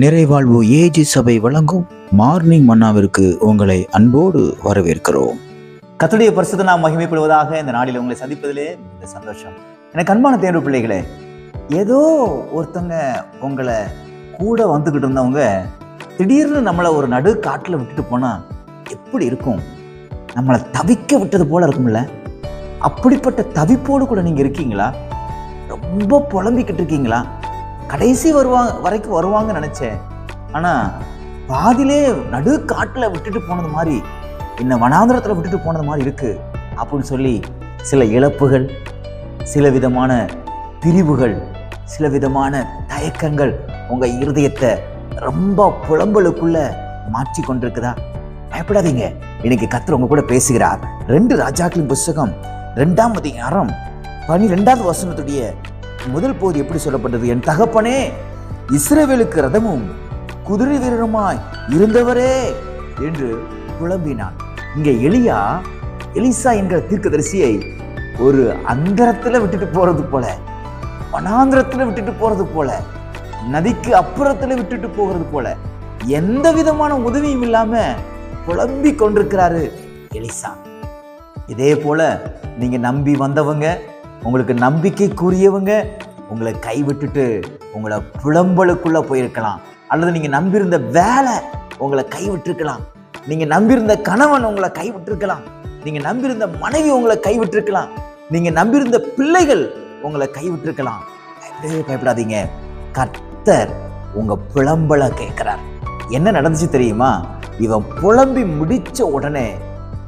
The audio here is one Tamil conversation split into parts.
நிறைவாழ்வு ஏஜி சபை வழங்கும் மார்னிங் மன்னாவிற்கு உங்களை அன்போடு வரவேற்கிறோம். கத்துடைய பரிசுத்த நாம் மகிமைப்படுவதாக இந்த நாளில் உங்களை சந்திப்பதிலே இந்த சந்தோஷம். எனக்கு அன்பான தேர்வு பிள்ளைகளே ஏதோ ஒருத்தங்க உங்களை கூட வந்துக்கிட்டு இருந்தவங்க திடீர்னு நம்மளை ஒரு நடு காட்டில் விட்டுட்டு போனால் எப்படி இருக்கும்? நம்மளை தவிக்க விட்டது போல இருக்கும்ல? அப்படிப்பட்ட தவிப்போடு கூட நீங்கள் இருக்கீங்களா? ரொம்ப புலம்பிக்கிட்டு இருக்கீங்களா? கடைசி வருவாங்க வரைக்கும் வருவாங்கன்னு நினச்சேன். ஆனால் பாதியிலே நடு காட்டில் விட்டுட்டு போனது மாதிரி இந்த வனாந்திரத்தில் விட்டுட்டு போனது மாதிரி இருக்கு அப்படின்னு சொல்லி சில இழப்புகள் சில விதமான பிரிவுகள் சில விதமான தயக்கங்கள் உங்கள் இருதயத்தை ரொம்ப புலம்பலுக்குள்ளே மாற்றி கொண்டிருக்குதா? பயப்படாதீங்க. இன்னைக்கு கத்தர் உங்க கூட பேசுகிறார். ரெண்டு ராஜாக்களின் புஸ்தகம் ரெண்டாம் அதிகாரம் பனிரெண்டாவது வசனத்துடைய முதல் போது எப்படி சொல்லப்பட்டது என் தகப்பனே? இஸ்ரவேலுக்கு ரதமும் குதிரை வீரருமாய் இருந்தவரே என்று புலம்பினான். இங்க எலியா எலிசா என்கிற தீர்க்கதரிசியை ஒரு அந்தரத்துல விட்டுட்டு போறது போல வனாந்திரத்துல விட்டுட்டு போறது போல நதிக்கு அப்புறத்துல விட்டுட்டு போகிறது போல எந்த விதமான உதவியும் இல்லாம புலம்பி கொண்டிருக்கிறாரு எலிசா. இதே போல நீங்க நம்பி வந்தவங்க உங்களுக்கு நம்பிக்கைக்குரியவங்க உங்களை கைவிட்டுட்டு உங்களை புலம்பலுக்குள்ளே போயிருக்கலாம். அல்லது நீங்கள் நம்பியிருந்த வேலை உங்களை கைவிட்டிருக்கலாம். நீங்கள் நம்பியிருந்த கணவன் உங்களை கைவிட்டிருக்கலாம். நீங்கள் நம்பியிருந்த மனைவி உங்களை கைவிட்டிருக்கலாம். நீங்கள் நம்பியிருந்த பிள்ளைகள் உங்களை கைவிட்டிருக்கலாம். பயப்படவே பயப்படாதீங்க. கர்த்தர் உங்க புலம்பலை கேட்குறார். என்ன நடந்துச்சு தெரியுமா? இவன் புலம்பி முடிச்ச உடனே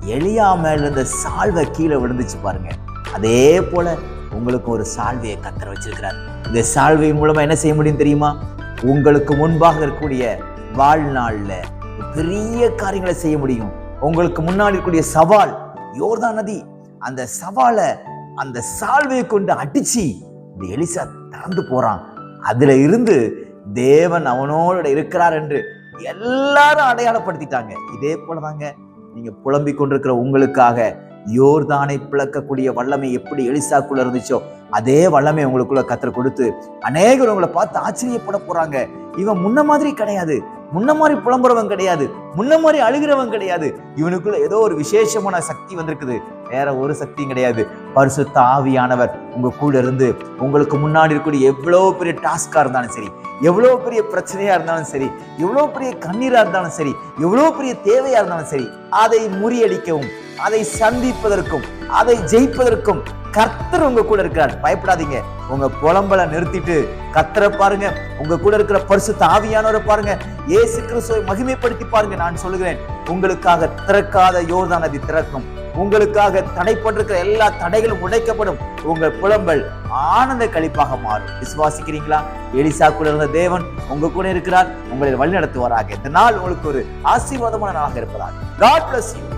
எளியாமல் மேல இருந்த சால்வை கீழே விழுந்துச்சு பாருங்க. அதே போல உங்களுக்கு ஒரு சால்வையை கத்தர வச்சிருக்கிறார். இந்த சால்வை மூலமா என்ன செய்ய முடியும் தெரியுமா? உங்களுக்கு முன்பாக இருக்கக்கூடிய வாழ்நாளில் பெரிய காரியங்களை செய்ய முடியும். உங்களுக்கு முன்னாடி இருக்கக்கூடிய சவால் யோர்தான் நதி அந்த சவாலை அந்த சால்வையை கொண்டு அடிச்சு இந்த எலிசா திறந்து போறான். அதுல இருந்து தேவன் அவனோட இருக்கிறார் என்று எல்லாரும் அடையாளப்படுத்திட்டாங்க. இதே போலதாங்க நீங்க புலம்பிக் கொண்டிருக்கிற உங்களுக்காக யோர்தானை பிளக்கக்கூடிய வல்லமை எப்படி எலிசாக்குள்ள இருந்துச்சோ அதே வல்லமை உங்களுக்குள்ள கத்திர கொடுத்து அநேகர் உங்களை பார்த்து ஆச்சரியப்பட போறாங்க. இவன் முன்ன மாதிரி கிடையாது. முன்ன மாதிரி புலம்புறவன் கிடையாது. முன்ன மாதிரி அழுகிறவன் கிடையாது. இவனுக்குள்ள ஏதோ ஒரு விசேஷமான சக்தி வந்திருக்குது. வேற ஒரு சக்தியும் கிடையாது. பரிசுத்த ஆவியானவர் உங்க கூட இருந்து உங்களுக்கு முன்னாடி இருக்கக்கூடிய எவ்வளவு பெரிய டாஸ்கா இருந்தாலும் சரி எவ்வளோ பெரிய பிரச்சனையாக இருந்தாலும் சரி எவ்வளோ பெரிய கண்ணீராக இருந்தாலும் சரி எவ்வளோ பெரிய தேவையாக இருந்தாலும் சரி அதை முறியடிக்கவும் அதை சந்திப்பதற்கும் அதை ஜெயிப்பதற்கும் கர்த்தர் உங்க கூட இருக்கிறார். பயப்படாதீங்க. உங்க புலம்பலை நிறுத்திட்டு கத்தரை பாருங்க. உங்க கூட இருக்கிற பரிசு தாவியானவரை பாருங்க. ஏசு கிறிஸ்துவை மகிமைப்படுத்தி பாருங்க. நான் சொல்லுகிறேன் உங்களுக்காக திறக்காத யோர்தான் அது திறக்கும். உங்களுக்காக தடைப்பட்டிருக்கிற எல்லா தடைகளும் உடைக்கப்படும். உங்கள் புலம்பல் ஆனந்த கழிப்பாக மாறும். விசுவாசிக்கிறீங்களா? எலிசாக்குள்ள இருந்த தேவன் உங்க கூட இருக்கிறார். உங்களை வழி நடத்துவாராக இந்த நாள் உங்களுக்கு ஒரு ஆசீர்வாதமான நாளாக இருப்பதாக. God bless you